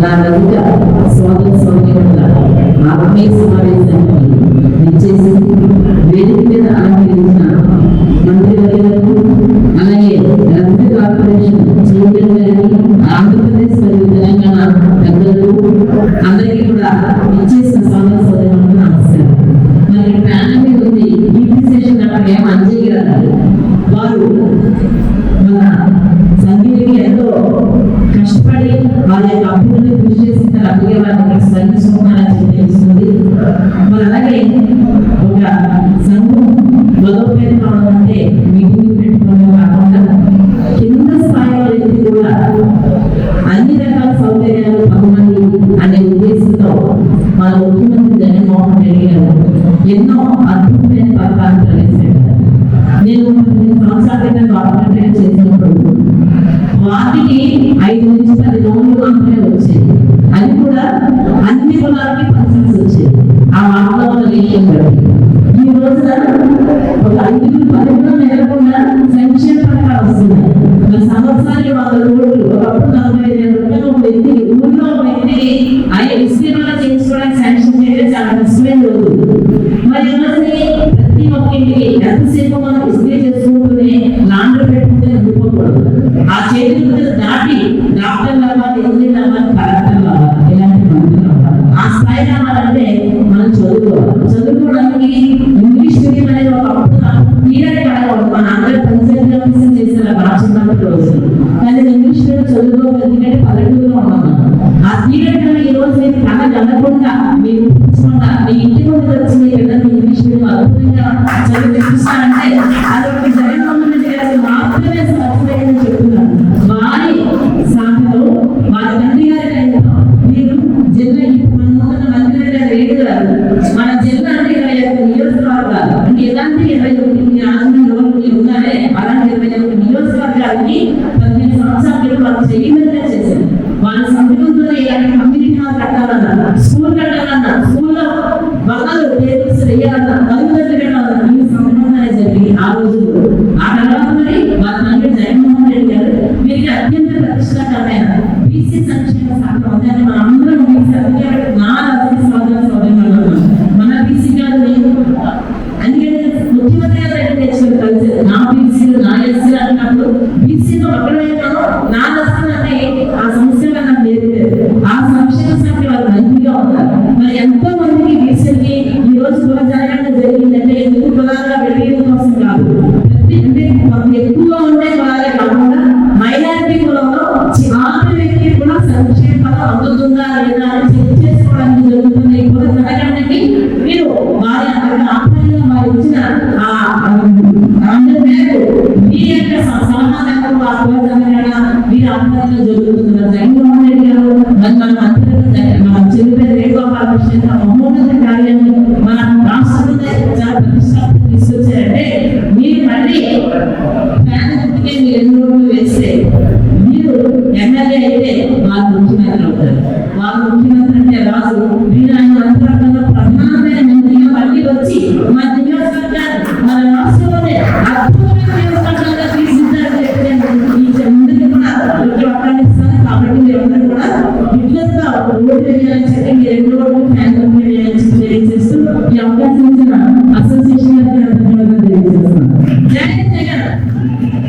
నా రవిక సోదర సోదరుల ఆత్మీయ సమావేశానికి విచ్చేసి వేదిక మీద అలంకరించిన మంత్రివర్యులకు అలాగే రద్దు కార్పొరేషన్ చైర్మన్ గారికి ఆంధ్రప్రదేశ్ మరియు తెలంగాణ పెద్దలకు అందరికీ కూడా విచ్చేసిన సోదర సోదరులకు నమస్కారం మరి ప్యానల్ మీద ఉంది కీర్తి శేషన్ డాక్టర్ ఎం అంజయ్ గారు వారు మన సంగీతకి కష్టపడి వాళ్ళ యొక్క అభివృద్ధి కృషి చేసిన అందుకే వాళ్ళకి స్మరించుకున్నారని చెప్పి తెలుస్తుంది మరి అలాగే ఒక సంఘం బలోపేతం అవడం అంటే మీటింగ్ పెట్టుకోవడం కాకుండా కింద. స్థాయిలో వ్యక్తి కూడా అన్ని రకాల సౌకర్యాలు పొందాలి అనే ఉద్దేశంతో మన ముఖ్యమంత్రి జగన్మోహన్ రెడ్డి గారు ఎన్నో అద్భుతమైన వాటికి ఐదు నుంచి పది లోన్లు మాత్రమే వచ్చాయి. అది కూడా అన్ని కులాలకి పర్సన్స్ వచ్చాయి. ఆ వాటిలో ఉన్న రేషన్ బట్టి. ఈ రోజున ఒక ఐదు పదిహేను నెలకుండా సంక్షేమ పథకాలు వస్తున్నాయి. మరి సంవత్సరానికి వంద కోట్లు ఒకప్పుడు నలభై ఐదు రూపాయలు ఒక వ్యక్తి ఊళ్ళో ఒక వ్యక్తికి ఆయన విస్తీర్ణంలో చేయించుకోవడానికి శాంక్షన్ చేయడం చాలా కష్టమైన రోజు మరి ఈ రోజుని ప్రతి ఒక్క ఇంటికి ఎంతసేపు మనం ఇస్త్రీ చేసుకుంటూనే మీడియం ఎందుకంటే పల్లెటూరులో ఉన్నాం ఆ పీరియడ్ ఈ రోజు నేను కళ జరగకుండా మీరు పుచ్చుకుండా మీ ఇంటి ముందు వచ్చిన పిల్లలు ఇంగ్లీష్ మీరు అద్భుతంగా చదివిస్తారంటే అదొకటి జగన్మోహన్ రెడ్డి గారికి మాత్రమే సాధ్యమని చెప్తున్నాను. వారి సాధనలో వారి తండ్రి గారి టైంలో మీరు జిల్లా ఇప్పుడు మన ముందున్న మంత్రి గారు. రేటు గారు మన జిల్లా అంటే ఇరవై ఒక్క నియోజకవర్గాలు అంటే ఎలాంటి ఇరవై ఒకటి టేబుల్స్ ఈ జరిగింది ఆ రోజుల్లో ఆ తర్వాత మరి వాళ్ళ తండ్రి జగన్మోహన్ రెడ్డి గారు వీరికి అత్యంత బీసీ సంక్షేమ శాఖ ఉందని మన అందరం మీ నా రాజకీయ సోదర సోదరులు మన బీసీ గారు నేను ముఖ్యమంత్రి గారు ఎక్కడ తెచ్చిన కలిసి నా బీసీలు నా ఎస్సీలు అన్నప్పుడు బీసీలో ఒకడైనాను నా దర్శనాన్ని ఆ సంక్షేమ నాకు ఆ సంక్షేమ శాఖ వారు మంచిగా ఉన్నారు. మరి ఎంతో రోజు కుల జరిగిందంటే ఎందుకు కులాలుగా వెళ్ళడం కోసం కాదు ప్రతి అంటే కొంత ఎక్కువగా ఉండే కులాలే కాకుండా మైనారిటీ కులంలో ఆఖరి వ్యక్తి కూడా సంక్షేమ పదం అందుతుందా లేదా అని చెక్ చేసుకోవడానికి జరుగుతుంది కూడా జరగడానికి మీరు వారి ఆత్మీయంగా వారు ఇచ్చిన ఆ ఆంధ్ర మేరకు మీ యొక్క సమాధానం సలహా మేరకు ఆ కుల జరగడ మీరు ఆత్మీయంగా జరుగుతుంది జగన్మోహన్ రెడ్డి గారు మరి మన మంత్రులు మన చెల్లిపేట వేణుగోపాలకృష్ణ గారు మహోన్నత కార్యాలయం చేస్తే మీరు ఎమ్మెల్యే అయితే వాళ్ళు ముఖ్యమంత్రి అవుతారు. వాళ్ళు ముఖ్యమంత్రి అంటే రాజు. మీరు ఆయన అంతరంగంలో ప్రధానమైన మంత్రిగా మళ్ళీ వచ్చి మా నియోజకవర్గాన్ని మన రాష్ట్రంలోనే అద్భుతమైన నియోజకవర్గంగా తీర్చిదిద్దారు కూడా అభిప్రాయిస్తాను కాబట్టి కూడా విద్యుత్గా ఓటు వేయాలని చెప్పి మీరు ఎన్నో ఫ్యాన్ తెలియజేస్తూ ఈ అవకాశం